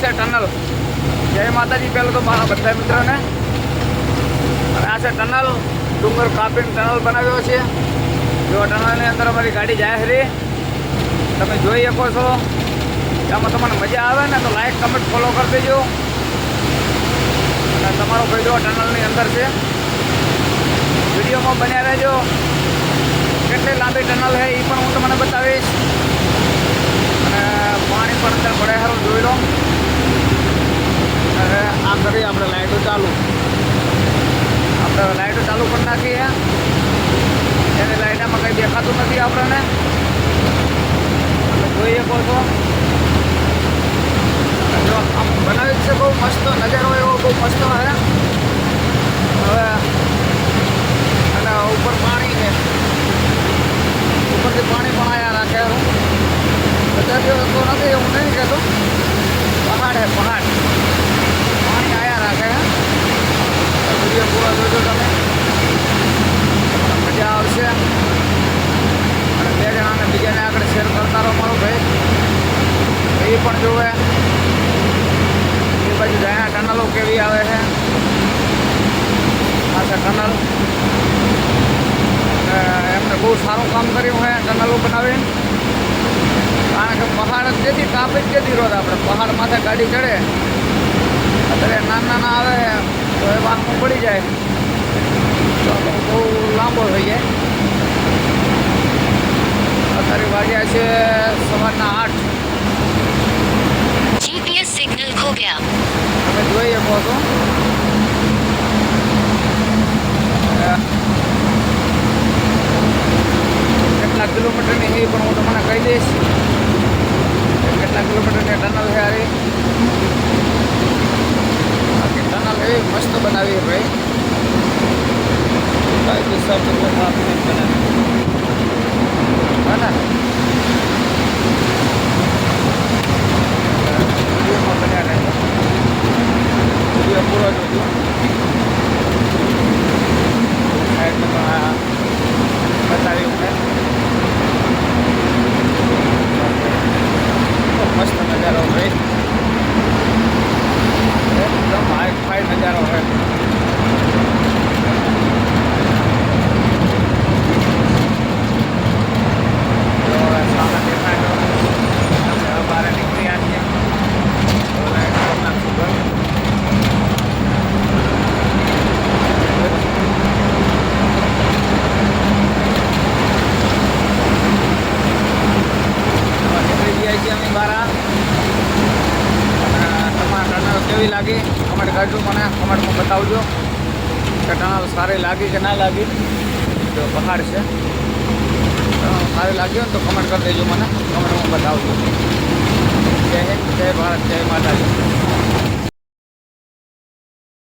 છે ટનલ. જય માતાજી, પહેલાં તો મારા બધા મિત્રોને. અને આ છે ટનલ. ડુંગર કાપીને ટનલ બનાવ્યો છે. જો ટનલની અંદર અમારી ગાડી જાય ખરી તમે જોઈ શકો છો. આમાં તમને મજા આવે ને તો લાઈક કમેન્ટ ફોલો કરી દેજો. અને તમારો ભાઈ જો ટનલની અંદર છે. વિડીયોમાં બન્યા રહેજો. કેટલી લાંબી ટનલ છે એ પણ હું તમને બતાવીશ. અને પાણી પણ અંદર પડે સારું જોઈ લો અને આ કરી આપણે લાઇટો ચાલુ. આપણે લાઇટો ચાલુ કરી નાખીએ. એને લાઇટામાં કંઈ દેખાતું નથી આપણને. તમે જોઈ શકો છો. આમ બનાવી છે બહુ મસ્ત નજારો એવો, બહુ મસ્ત હે. હવે અને ઉપર પાણી છે. ઉપરથી પાણી પણ આયા રાખે દિવસ તો નથી હું નહીં કહેતો. પહાડ હે, પહાડ પાણી આયા રાખે વીડિયો પૂરો જોજો તમે તમને અને બે જણાને બીજાને આગળ શેર કરતા રહો મારો ભાઈ. એ પણ જોવે. એ બાજુ જાય ટનલો કેવી આવે છે. આ છે ટનલ એમને બહુ સારું કામ કર્યું છે ટનલો બનાવીને. કારણ કે પહાડ જેથી કાપી જ જેથી રોજ આપણે. પહાડ માથે ગાડી ચડે. અત્યારે નાના નાના આવે તો એ વાંકું પડી જાય તો આપણે બહુ લાંબો થઈ જાય અત્યારે વાગ્યા છે સવારના આઠ. જીપીએસ સિગ્નલ ખો ગયા તમે જોઈ શકો છો. કેટલા કિલોમીટરની એ પણ હું તમને કહી દઈશ. કેટલા કિલોમીટરની ટનલ છે અરે બાકી ટનલ એવી મસ્ત બનાવી ભાઈ. કાયદેસર તમને ટ્રાફિક બનાવી 完了。ಇರೋದು કેવી લાગી. કમેન્ટ કરજો મને, કમેન્ટમાં બતાવજો. કે ટનલ સારી લાગી કે ના લાગી. તો પહાડ છે. સારી લાગી હોય ને તો કમેન્ટ કરી દેજો મને, કમેન્ટમાં બતાવજો. જય હિન્દ, જય ભારત, જય માતાજી.